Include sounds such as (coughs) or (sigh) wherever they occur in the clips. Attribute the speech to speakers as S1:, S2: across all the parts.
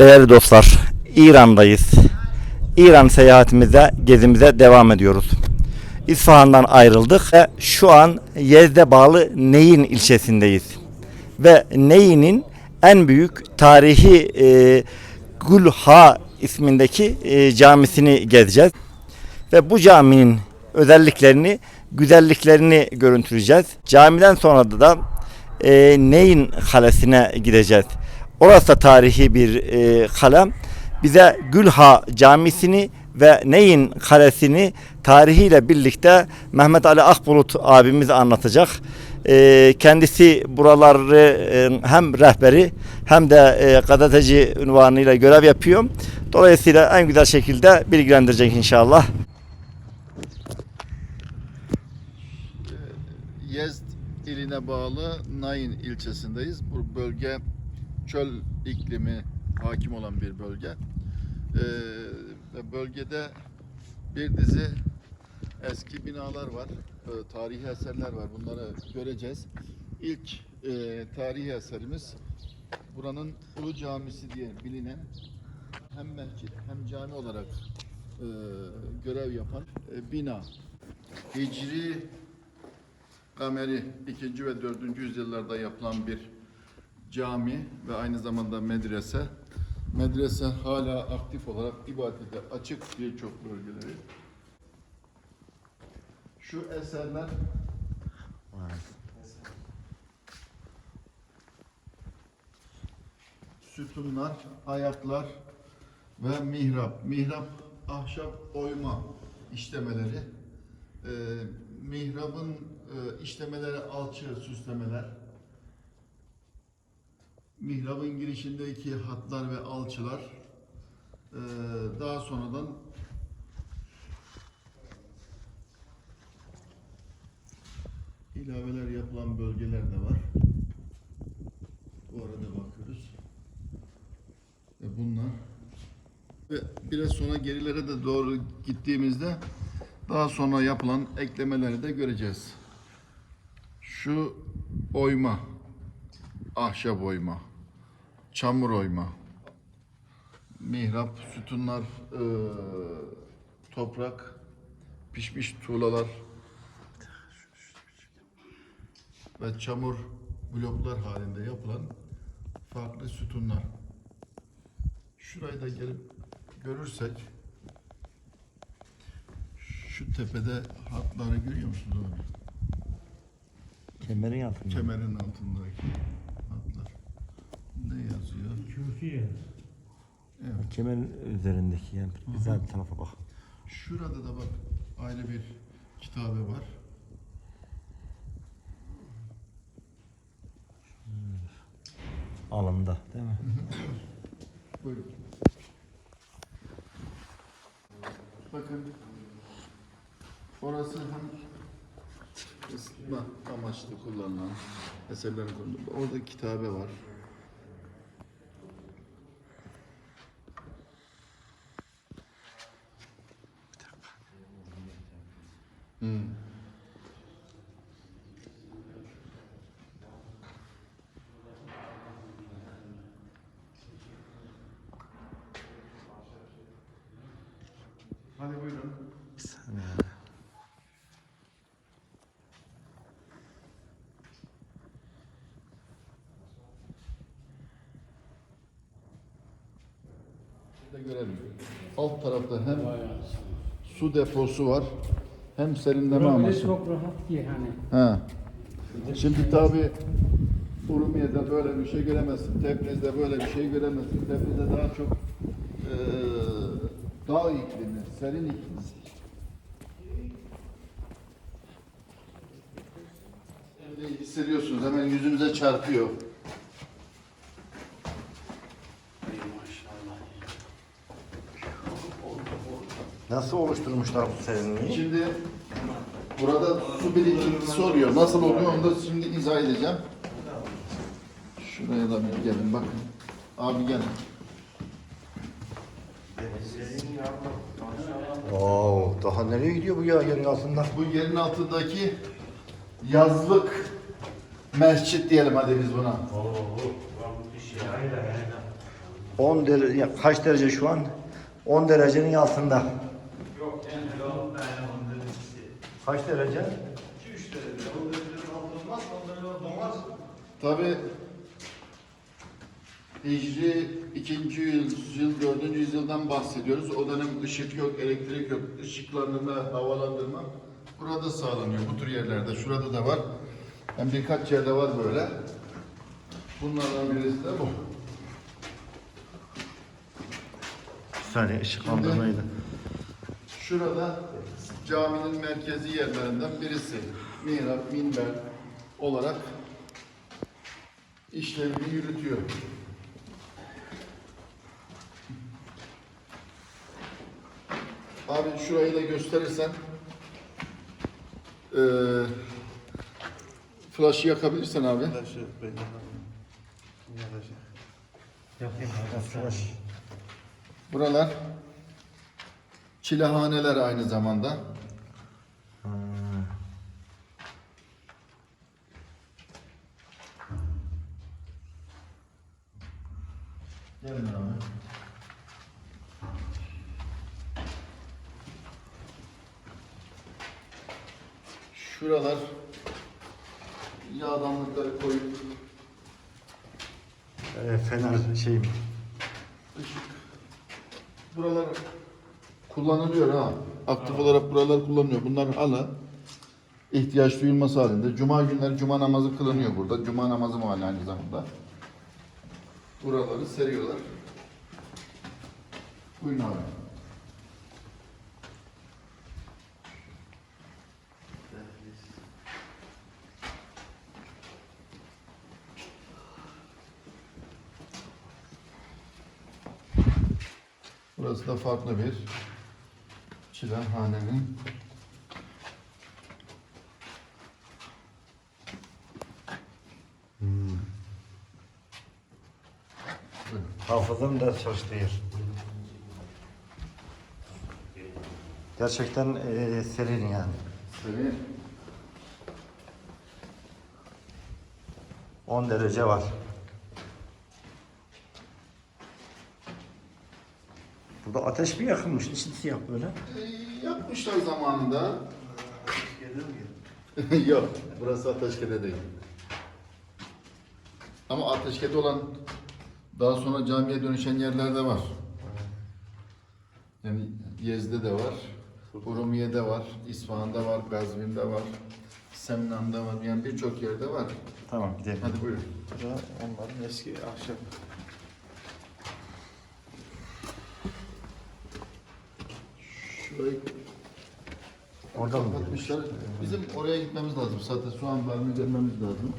S1: Değerli dostlar, İran'dayız. İran seyahatimize, gezimize devam ediyoruz. İsfahan'dan ayrıldık ve şu an Yezde bağlı Neyin ilçesindeyiz. Ve Neyin'in en büyük tarihi e, Gülha ismindeki e, camisini gezeceğiz. Ve bu caminin özelliklerini, güzelliklerini görüntüleyeceğiz. Camiden sonra da e, Neyin Kalesi'ne gideceğiz. Orası da tarihi bir e, kale. Bize Gülha Camisi'ni ve Neyin Kalesi'ni tarihiyle birlikte Mehmet Ali Akbulut abimiz anlatacak. E, kendisi buraları e, hem rehberi hem de e, gazeteci unvanıyla görev yapıyor. Dolayısıyla en güzel şekilde bilgilendirecek inşallah.
S2: Yezd iline bağlı Nain ilçesindeyiz. Bu bölge çöl iklimi hakim olan bir bölge. Ee, bölgede bir dizi eski binalar var, e, tarihi eserler var. Bunları göreceğiz. İlk e, tarihi eserimiz buranın Ulu Camisi diye bilinen hem mescit hem cami olarak e, görev yapan e, bina. Hicri Kameri 2. ve 4. yüzyıllarda yapılan bir cami ve aynı zamanda medrese. Medrese hala aktif olarak ibadete açık birçok bölgeleri. Şu eserler sütunlar, ayaklar ve mihrap. Mihrap ahşap oyma işlemeleri. Ee, mihrabın e, işlemeleri alçı süslemeler. Mihrabın girişindeki hatlar ve alçılar ee, daha sonradan ilaveler yapılan bölgeler de var. Bu arada bakıyoruz. Ve bunlar ve biraz sonra gerilere de doğru gittiğimizde daha sonra yapılan eklemeleri de göreceğiz. Şu oyma, ahşap oyma, çamur oyma, mihrap, sütunlar, eee, toprak, pişmiş tuğlalar ve çamur bloklar halinde yapılan farklı sütunlar. Şurayı da gelip görürsek şu tepede hatları görüyor musunuz abi?
S1: Kemerin altında.
S2: Kemerin altındaki. Ne yazıyor?
S3: Türkiye.
S2: Evet.
S1: Kemerin üzerindeki yani güzel bir tarafa bak.
S2: Şurada da bak ayrı bir kitabe var.
S1: Alında değil mi?
S2: Buyurun. Bakın. Orası hem ısıtma amaçlı kullanılan eserlerin konusu. Orada kitabe var. Hadi buyurun.
S1: Bir saniye.
S2: Şöyle görelim. Alt tarafta hem su deposu var hem serinleme
S3: Böyle
S2: amaçlı.
S3: çok rahat diye hani.
S2: Ha. Şimdi tabi Urumiye'de böyle bir şey göremezsin. Tebriz'de böyle bir şey göremezsin. Tebriz'de daha çok eee dağ iklimi, serin iklimi. Şimdi hissediyorsunuz hemen yüzünüze çarpıyor.
S1: Nasıl oluşturmuşlar bu serinliği?
S2: Şimdi burada su birikintisi oluyor. Nasıl oluyor onu da şimdi izah edeceğim. Şuraya da bir gelin bakın. Abi gelin.
S1: Oo, daha nereye gidiyor bu ya yerin altında?
S2: Bu yerin altındaki yazlık mescit diyelim hadi biz buna.
S1: 10 derece kaç derece şu an? 10 derecenin altında.
S3: Yok en son ben onların ikisi.
S1: Kaç derece?
S3: 2-3 derece. Onların altı olmaz, onların olmaz.
S2: Tabi Hicri 2. yüzyıl, 4. yüzyıldan bahsediyoruz. O dönem ışık yok, elektrik yok. Işıklandırma, havalandırma burada sağlanıyor. Bu tür yerlerde. Şurada da var. Hem birkaç yerde var böyle. Bunlardan birisi de bu.
S1: Bir saniye ışıklandırmayı da.
S2: Şurada caminin merkezi yerlerinden birisi. Mihrap, minber olarak işlevini yürütüyor. Abi şurayı da gösterirsen eee flaşı yakabilirsen abi. Buralar çilehaneler aynı zamanda. Gelin abi. Şuralar yağdanlıkları koyup
S1: Ee, fener şey mi?
S2: ışık. Buralar kullanılıyor ha. Aktif olarak buralar kullanılıyor. Bunlar hala ihtiyaç duyulması halinde. Cuma günleri cuma namazı kılınıyor burada. Cuma namazı mahalli aynı zamanda. Buraları seriyorlar. Buyurun abi. Burası da farklı bir çilehanenin
S1: Ders çalıştığı yer. Gerçekten ee, serin yani.
S2: Senin
S1: 10 derece var. Burada ateş mi yakılmış? İçin siyah böyle.
S2: e, yapmışlar zamanında. (laughs) Yok, burası Ateşkede değil. Ama Ateşkede olan daha sonra camiye dönüşen yerlerde var. Yani Yezde de var, Urumiye'de var, İsfahan'da var, Gazvin'de var, Semnan'da var. Yani birçok yerde var.
S1: Tamam gidelim.
S2: Hadi buyurun.
S3: Onların eski ahşap.
S2: Şurayı
S1: Orada mı?
S2: kapatmışlar. Bizim oraya gitmemiz lazım. Zaten soğan vermeyi görmemiz lazım.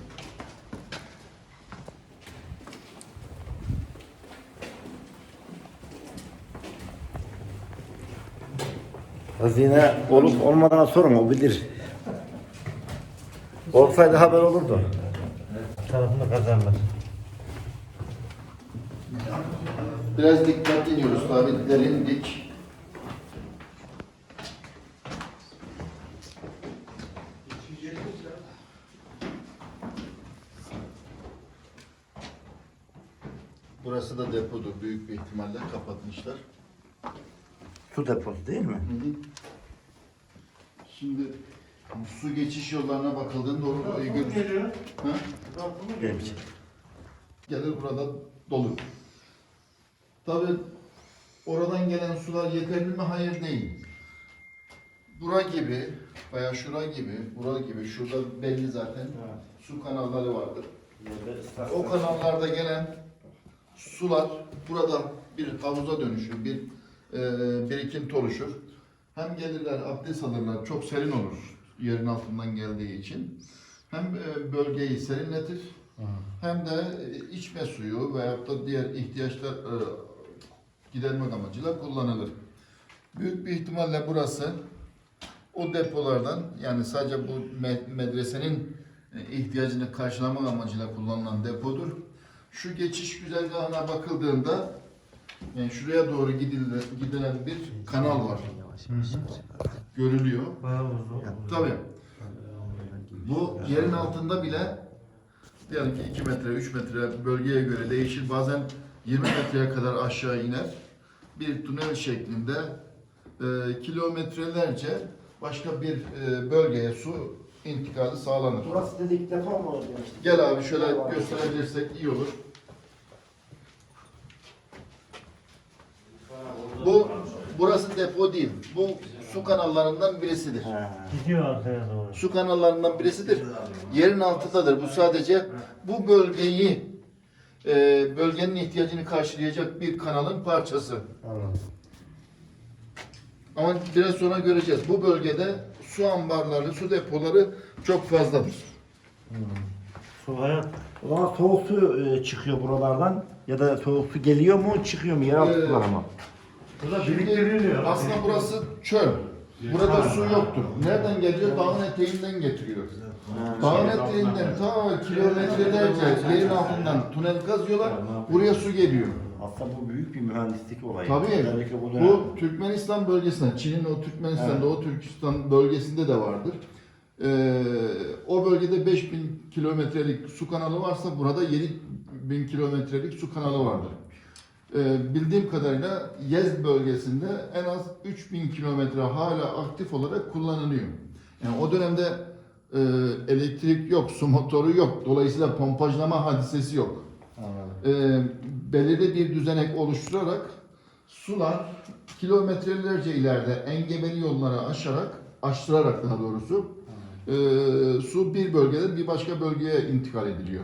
S1: Hazine olup olmadığına sorun o bilir. Olsaydı haber olurdu. Tarafını kazanlar.
S2: Biraz dikkatli iniyoruz tabi. Derin dik. Burası da depodur. Büyük bir ihtimalle kapatmışlar.
S1: Su deposu değil mi?
S2: Şimdi su geçiş yollarına bakıldığında orada orayı görürüz. Ha?
S1: Gelmiş.
S2: gelir burada dolu. Tabi oradan gelen sular yeterli mi? Hayır değil. Bura gibi veya şura gibi, bura gibi, şurada belli zaten su kanalları vardır. O kanallarda gelen sular burada bir havuza dönüşür, bir e, birikinti oluşur. Hem gelirler, abdest alırlar, çok serin olur yerin altından geldiği için. Hem e, bölgeyi serinletir, hem de e, içme suyu veyahut da diğer ihtiyaçlar e, gidermek amacıyla kullanılır. Büyük bir ihtimalle burası o depolardan yani sadece bu me- medresenin ihtiyacını karşılamak amacıyla kullanılan depodur. Şu geçiş güzergahına bakıldığında yani şuraya doğru gidilen bir kanal var. Görülüyor. Tabii. Bu yerin altında bile diyelim ki 2 metre, 3 metre bölgeye göre değişir. Bazen 20 metreye kadar aşağı iner. Bir tünel şeklinde e, kilometrelerce başka bir e, bölgeye su intikali sağlanır.
S1: Burası dedik defa mı demiştik?
S2: Gel abi şöyle gösterebilirsek iyi olur. Bu burası depo değil. Bu su kanallarından birisidir.
S3: Gidiyor arkaya doğru.
S2: Su kanallarından birisidir. Yerin altındadır. Bu sadece bu bölgeyi e, bölgenin ihtiyacını karşılayacak bir kanalın parçası.
S1: Anladım.
S2: Ama biraz sonra göreceğiz. Bu bölgede su ambarları, su depoları çok fazladır.
S3: Su hayat.
S1: O zaman soğuk su e, çıkıyor buralardan ya da soğuk su geliyor mu çıkıyor mu yeraltı
S2: Ee,
S1: sular ama.
S3: Burada biriktiriliyor.
S2: aslında burası çöl. Burada su yoktur. Nereden geliyor? Dağın eteğinden getiriyor. Dağın eteğinden ta kilometrelerce yerin altından tünel kazıyorlar. Buraya su geliyor.
S1: Aslında bu büyük bir mühendislik olayı.
S2: Tabii.
S1: Özellikle bu dönem.
S2: Bu Türkmenistan bölgesinde, Çin'in o Türkmenistan,
S1: Evet.
S2: Doğu Türkistan bölgesinde de vardır. Ee, o bölgede 5000 kilometrelik su kanalı varsa burada 7000 kilometrelik su kanalı vardır. Ee, bildiğim kadarıyla Yezd bölgesinde en az 3000 kilometre hala aktif olarak kullanılıyor. Yani o dönemde e, elektrik yok, su motoru yok. Dolayısıyla pompajlama hadisesi yok
S1: Anladım.
S2: e, belirli bir düzenek oluşturarak sular kilometrelerce ileride engebeli yolları aşarak, aştırarak daha doğrusu e, su bir bölgeden bir başka bölgeye intikal ediliyor.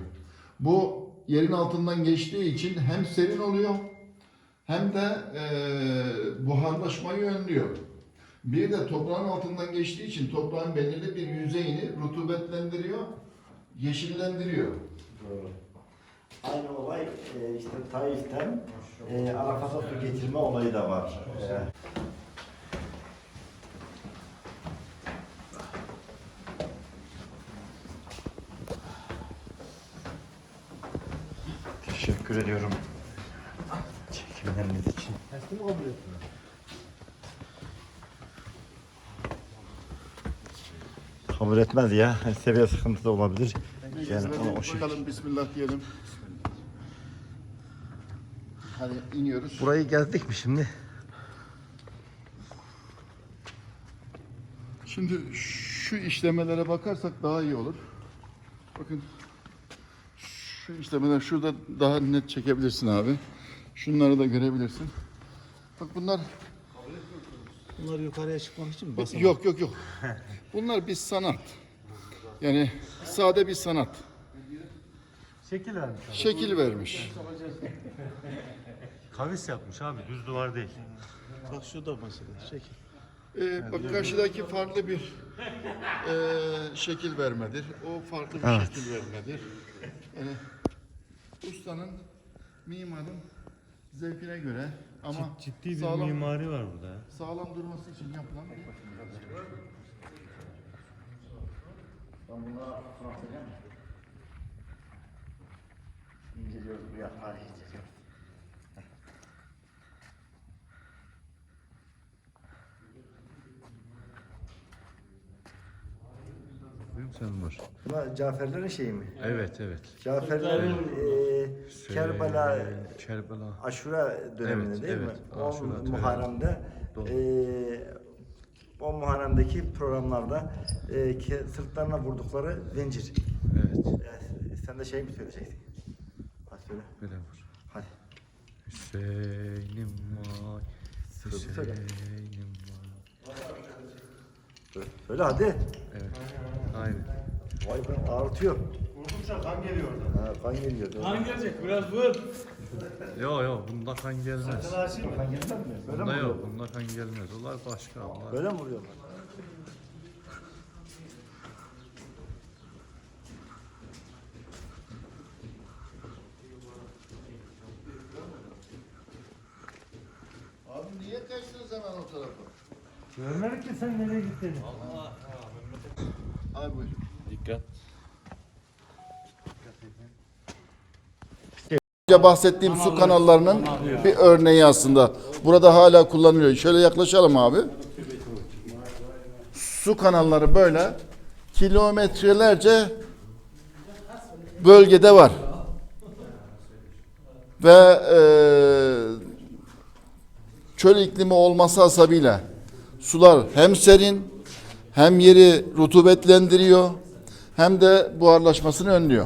S2: Bu yerin altından geçtiği için hem serin oluyor hem de e, buharlaşmayı önlüyor. Bir de toprağın altından geçtiği için toprağın belirli bir yüzeyini rutubetlendiriyor, yeşillendiriyor.
S1: Doğru. Aynı olay e, işte Taif'ten e, Arafat'a su getirme olayı da var. E, Teşekkür ediyorum. Çekimleriniz için. Kabul etmez ya. Seviye sıkıntısı da olabilir. Yani onu o şey.
S2: Bakalım Bismillah diyelim. Hadi iniyoruz.
S1: Burayı gezdik mi şimdi?
S2: Şimdi şu işlemelere bakarsak daha iyi olur. Bakın şu işlemeler şurada daha net çekebilirsin abi. Şunları da görebilirsin. Bak bunlar
S4: Bunlar yukarıya çıkmak için mi? Basamak.
S2: yok yok yok. (laughs) Bunlar bir sanat. Yani sade bir sanat.
S3: Şekil vermiş abi.
S2: Şekil vermiş.
S3: Kavis yapmış abi. Düz duvar değil.
S4: Bak şurada mesela şekil.
S2: Ee, bak karşıdaki farklı bir e, şekil vermedir. O farklı bir
S1: Evet.
S2: şekil vermedir. Yani ustanın, mimarın zevkine göre ama
S3: Ciddi bir
S2: sağlam,
S3: mimari var burada ya.
S2: sağlam durması için yapılan bir
S1: Ben bunlara bakacağım. İnceliyoruz bu yaprağı inceliyoruz.
S5: Sen var.
S1: Bunlar Caferlerin şeyi mi?
S5: Evet evet.
S1: Caferlerin e, Kerbela
S5: Şey, Kerbela.
S1: Aşura döneminde
S5: Evet,
S1: değil mi?
S5: evet.
S1: O
S5: Aşura töreni.
S1: Muharrem'de
S5: Doğru.
S1: e, o Muharrem'deki programlarda e, ke- sırtlarına vurdukları zincir.
S5: Evet.
S1: E, sen de şey mi söyleyeceksin? Hadi söyle.
S5: Böyle var.
S1: Hadi.
S5: Hüseyin'im vay.
S1: Söyle, söyle.
S5: Hüseyin'im vay.
S1: Söyle hadi.
S5: Evet. Aynen.
S1: Vay be ağrıtıyor.
S3: Vurdukça kan geliyor oradan.
S1: Ha, kan geliyor. doğru.
S6: Kan gelecek biraz vur.
S5: Yo yo bunda kan gelmez.
S3: Açayım mı?
S1: Kan gelmez mi? Böyle mi
S5: Bunda yok.
S1: vuruyorlar?
S5: Bunda kan gelmez. Onlar başka. Onlar.
S1: Böyle mi vuruyorlar?
S2: Abi niye kaçtınız hemen o tarafa?
S3: Görmedik ki sen nereye gittin.
S2: Abi buyur. Önce bahsettiğim su kanallarının bir örneği aslında. Burada hala kullanılıyor. Şöyle yaklaşalım abi. Su kanalları böyle kilometrelerce bölgede var. ve e, çöl iklimi olması hasabıyla sular hem serin hem yeri rutubetlendiriyor hem de buharlaşmasını önlüyor.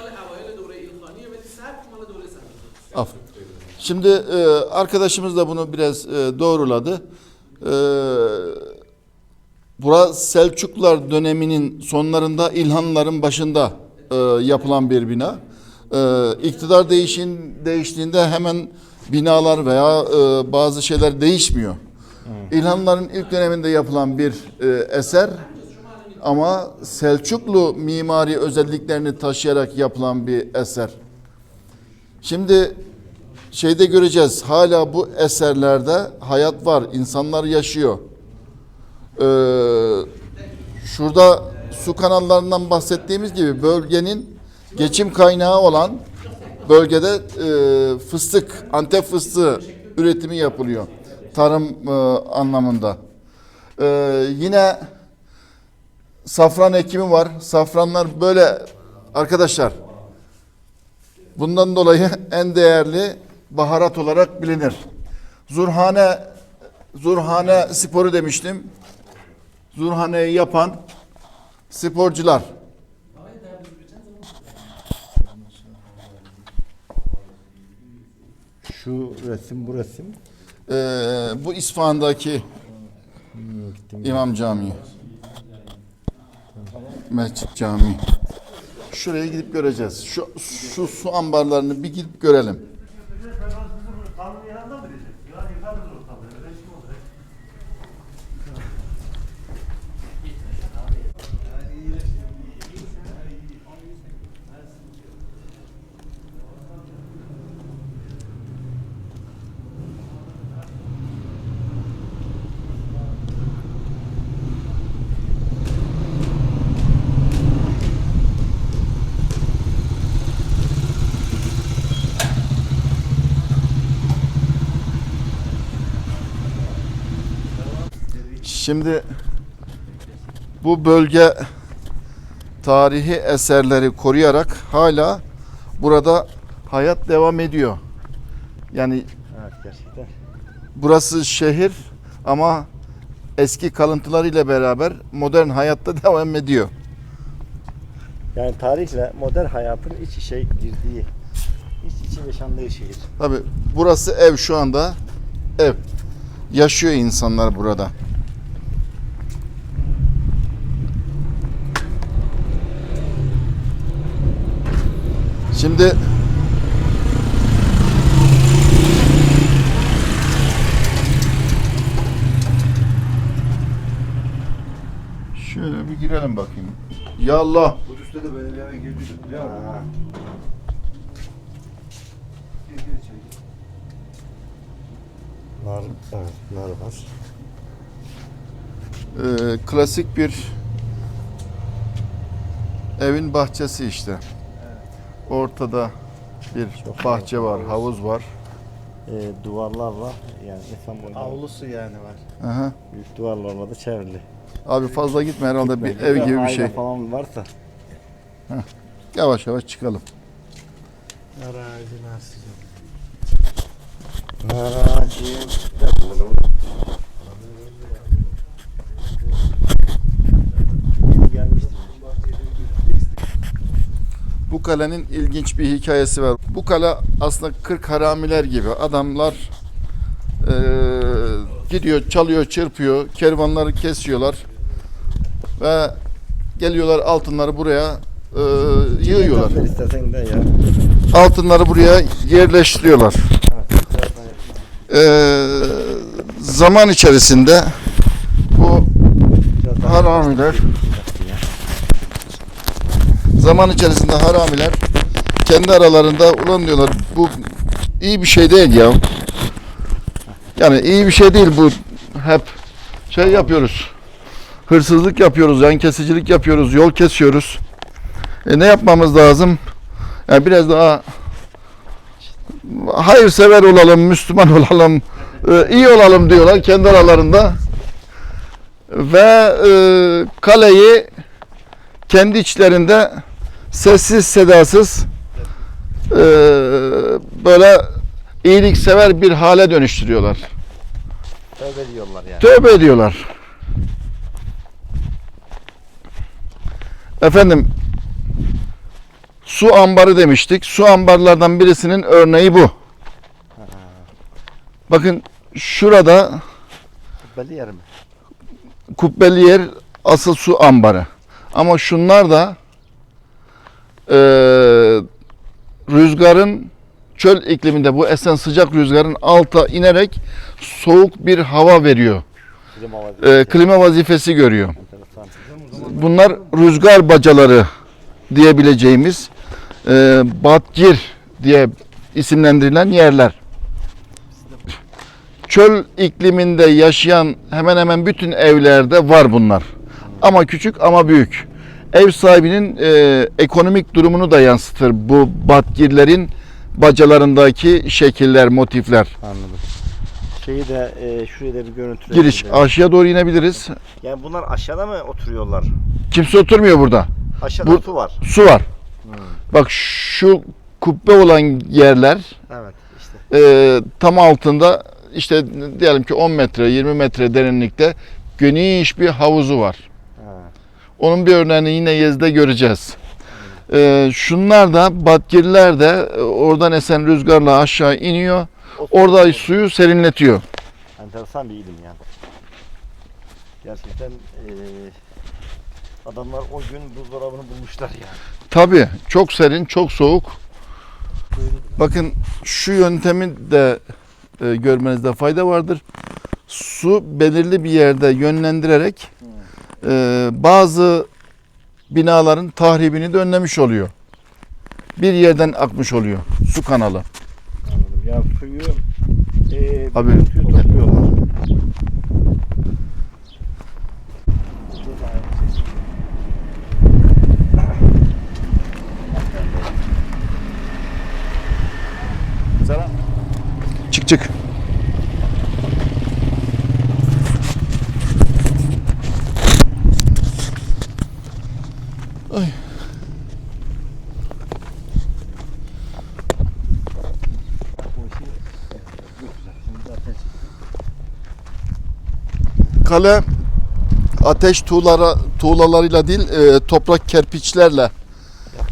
S2: Şimdi e, arkadaşımız da bunu biraz e, doğruladı. E, bura Selçuklular döneminin sonlarında İlhanların başında e, yapılan bir bina. E, iktidar değişin değiştiğinde hemen binalar veya e, bazı şeyler değişmiyor. İlhanların ilk döneminde yapılan bir e, eser ama Selçuklu mimari özelliklerini taşıyarak yapılan bir eser. Şimdi şeyde göreceğiz. Hala bu eserlerde hayat var. insanlar yaşıyor. Ee, şurada su kanallarından bahsettiğimiz gibi bölgenin geçim kaynağı olan bölgede e, fıstık, Antep fıstığı üretimi yapılıyor. Tarım e, anlamında. Ee, yine safran ekimi var. Safranlar böyle arkadaşlar Bundan dolayı (laughs) en değerli baharat olarak bilinir. Zurhane Zurhane sporu demiştim. Zurhaneyi yapan sporcular.
S1: Şu resim bu resim.
S2: Ee, bu İsfahan'daki
S1: Gittim.
S2: İmam Camii. Mescid Camii. Şuraya gidip göreceğiz. Şu, şu su ambarlarını bir gidip görelim.
S3: Kanun yanında mı diyecek? Ya yıkarız ortalığı. Resim olur.
S2: Şimdi bu bölge tarihi eserleri koruyarak hala burada hayat devam ediyor. Yani
S1: Evet gerçekten.
S2: burası şehir ama eski kalıntılarıyla beraber modern hayatta (laughs) devam ediyor.
S1: Yani tarihle modern hayatın iç içe girdiği, iç içe yaşandığı şehir.
S2: Tabi burası ev şu anda ev. Yaşıyor insanlar burada. Şimdi Şöyle bir girelim bakayım. Ya Allah.
S4: Kudüs'te de böyle bir eve girdik biliyor musun?
S1: Ha.
S4: Gir gir içeri gir.
S1: Nar, evet, nar var.
S2: Ee, klasik bir evin bahçesi işte. Ortada bir
S1: Çok
S2: bahçe var, havuz var.
S1: Ee, duvarlarla yani insan boyunca
S4: Avlusu yani var.
S2: Aha.
S1: büyük duvarlarla da çevrili.
S2: Abi fazla gitme herhalde bir
S1: Belki
S2: ev gibi bir şey.
S1: falan varsa.
S2: Yavaş yavaş çıkalım.
S4: Arazi nasıl?
S1: Naracı.
S2: Bu kalenin ilginç bir hikayesi var. Bu kale aslında 40 haramiler gibi. Adamlar eee, gidiyor, çalıyor, çırpıyor, kervanları kesiyorlar ve geliyorlar altınları buraya eee, yığıyorlar. Altınları buraya yerleştiriyorlar. Eee, zaman içerisinde bu haramiler zaman içerisinde haramiler kendi aralarında ulan diyorlar bu iyi bir şey değil ya. Yani iyi bir şey değil bu hep şey yapıyoruz. Hırsızlık yapıyoruz, yan kesicilik yapıyoruz, yol kesiyoruz. E ne yapmamız lazım? Yani biraz daha hayırsever olalım, Müslüman (laughs) olalım, e, iyi olalım diyorlar kendi aralarında. Ve e, kaleyi kendi içlerinde sessiz sedasız e, böyle iyiliksever bir hale dönüştürüyorlar.
S1: Tövbe diyorlar yani.
S2: Tövbe ediyorlar. Efendim su ambarı demiştik. Su ambarlardan birisinin örneği bu. Bakın şurada
S1: Belli yer mi?
S2: kubbeli yer asıl su ambarı. Ama şunlar da eee, rüzgarın çöl ikliminde bu esen sıcak rüzgarın alta inerek soğuk bir hava veriyor.
S1: Klima var.
S2: Eee, klima vazifesi görüyor. Bunlar rüzgar bacaları diyebileceğimiz eee batgir diye isimlendirilen yerler. Çöl ikliminde yaşayan hemen hemen bütün evlerde var bunlar. Ama küçük ama büyük. Ev sahibinin eee, ekonomik durumunu da yansıtır bu batgirlerin bacalarındaki şekiller, motifler.
S1: Anladım. Şeyi de e, şuraya da bir görüntüleyelim.
S2: Giriş aşağıya doğru inebiliriz.
S1: Yani bunlar aşağıda mı oturuyorlar?
S2: Kimse oturmuyor burada.
S1: Aşağıda
S2: Bu-
S1: su var.
S2: Su var. Bak şu kubbe olan yerler
S1: Evet işte.
S2: e, tam altında işte diyelim ki 10 metre 20 metre derinlikte geniş bir havuzu var. Onun bir örneğini yine Yez'de göreceğiz. E, şunlar da batgirler de e, oradan esen rüzgarla aşağı iniyor. Orada suyu serinletiyor.
S1: Enteresan bir ilim yani. Gerçekten e, adamlar o gün buzdolabını bulmuşlar yani.
S2: Tabii çok serin, çok soğuk. Bakın şu yöntemi de e, görmenizde fayda vardır. Su belirli bir yerde yönlendirerek e, bazı binaların tahribini de önlemiş oluyor. Bir yerden akmış oluyor su kanalı.
S1: Anladım. Yani suyu e,
S2: Abi,
S1: topluyorlar.
S2: Çık çık. Ay.
S1: Bu işi çok güzel. Şimdi zaten
S2: Kale ateş tuğlara, tuğlalarıyla değil e, toprak kerpiçlerle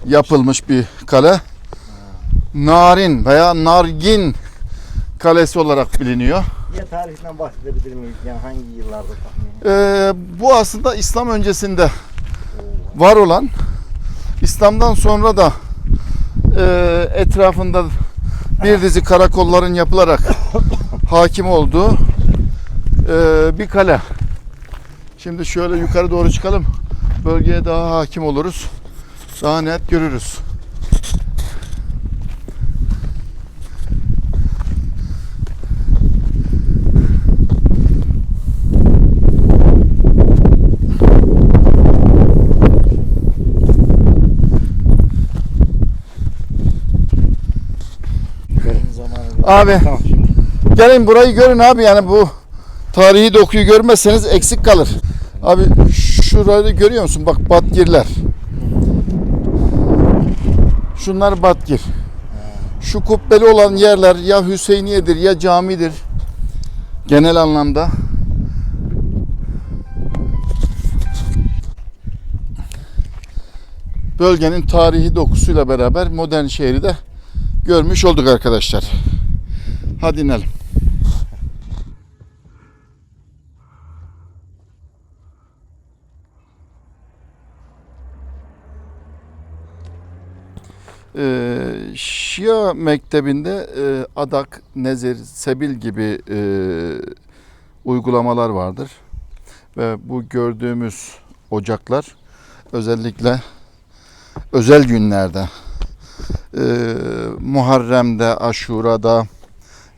S2: yapılmış bir kale. Narin veya Nargin kalesi olarak biliniyor.
S1: ya tarihinden bahsedebilir miyiz? Yani hangi yıllarda tahmini?
S2: E, bu aslında İslam öncesinde var olan, İslam'dan sonra da e, etrafında bir dizi karakolların yapılarak (coughs) hakim olduğu bir kale. Şimdi şöyle yukarı doğru çıkalım. Bölgeye daha hakim oluruz. Daha net görürüz. Abi
S1: Tamam
S2: gelin burayı görün abi yani bu tarihi dokuyu görmezseniz eksik kalır. Abi şurayı görüyor musun? Bak batgirler. Şunlar batgir. Şu kubbeli olan yerler ya Hüseyniye'dir ya camidir. Genel anlamda. Bölgenin tarihi dokusuyla beraber modern şehri de görmüş olduk arkadaşlar. Hadi inelim. Ee, Şia mektebinde e, adak, nezir, sebil gibi e, uygulamalar vardır. Ve bu gördüğümüz ocaklar özellikle özel günlerde e, Muharrem'de, Aşura'da,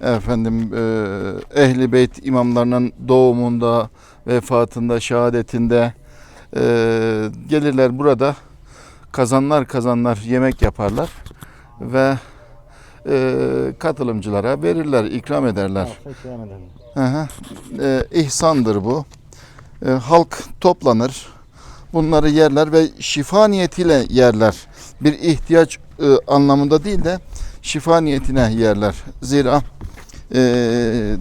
S2: efendim e, Ehli Beyt imamlarının doğumunda vefatında, şehadetinde e, gelirler burada kazanlar kazanlar yemek yaparlar ve e, katılımcılara verirler, ikram ederler. Hı hı. E, ihsandır bu. E, halk toplanır. Bunları yerler ve şifa niyetiyle yerler. Bir ihtiyaç e, anlamında değil de şifa niyetine yerler. Zira e,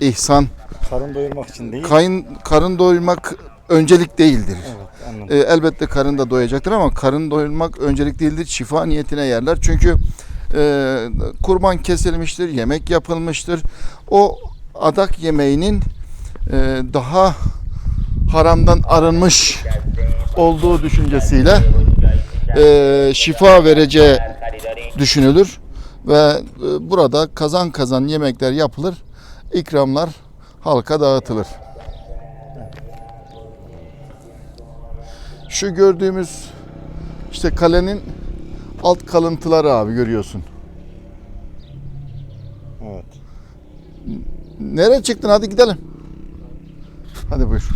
S2: ihsan
S1: Karın doyurmak için değil.
S2: kayın, karın doyurmak öncelik değildir.
S1: Evet, anladım.
S2: E, elbette karın da doyacaktır ama karın doyurmak öncelik değildir. Şifa niyetine yerler. Çünkü e, kurban kesilmiştir, yemek yapılmıştır. O adak yemeğinin e, daha haramdan arınmış olduğu düşüncesiyle e, şifa vereceği düşünülür ve e, burada kazan kazan yemekler yapılır, ikramlar halka dağıtılır. Şu gördüğümüz işte kalenin alt kalıntıları abi görüyorsun.
S1: Evet.
S2: Nereye çıktın? Hadi gidelim. Hadi buyur.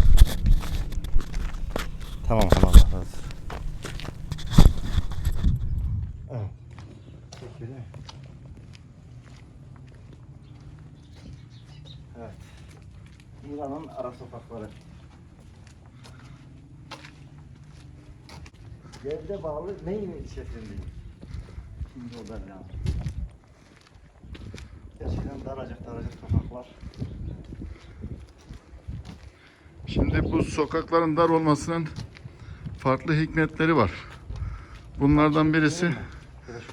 S1: Tamam tamam. Evet. Evet. İran'ın ara sokakları. Gevde bağlı neyin ilçesindeyim? Şimdi o da ya. Gerçekten daracık daracık sokaklar.
S2: Şimdi bu sokakların dar olmasının farklı hikmetleri var. Bunlardan birisi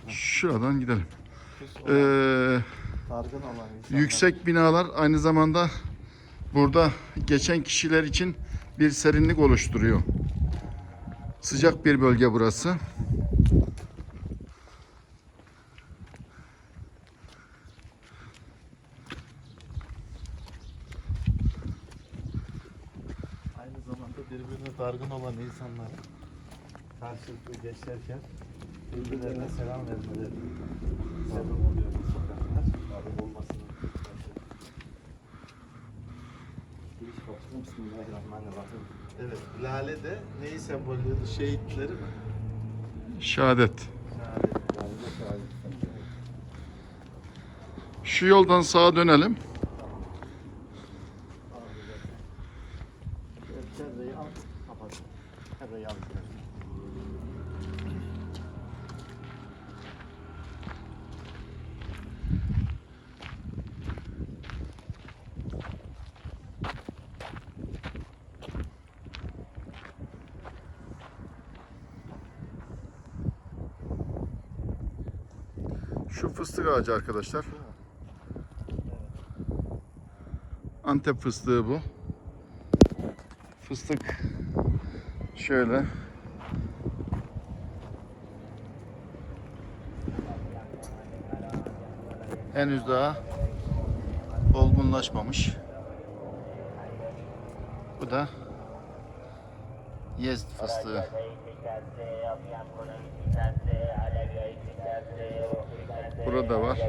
S2: şuradan gidelim. Ee, yüksek binalar aynı zamanda burada geçen kişiler için bir serinlik oluşturuyor. Sıcak bir bölge burası.
S4: Aynı zamanda birbirine dargın olan insanlar karşılıklı geçerken birbirlerine selam vermeleri sebep oluyor bu sokaklar. Dargın olmasının
S1: Bismillahirrahmanirrahim.
S4: Evet, lale de neyi sembollüyordu? Şehitleri mi?
S2: Şehadet.
S4: Şehadet.
S2: Şu yoldan sağa dönelim. Şu fıstık ağacı arkadaşlar. Antep fıstığı bu. Fıstık şöyle. Henüz daha olgunlaşmamış. Bu da Yezd fıstığı. Burada var.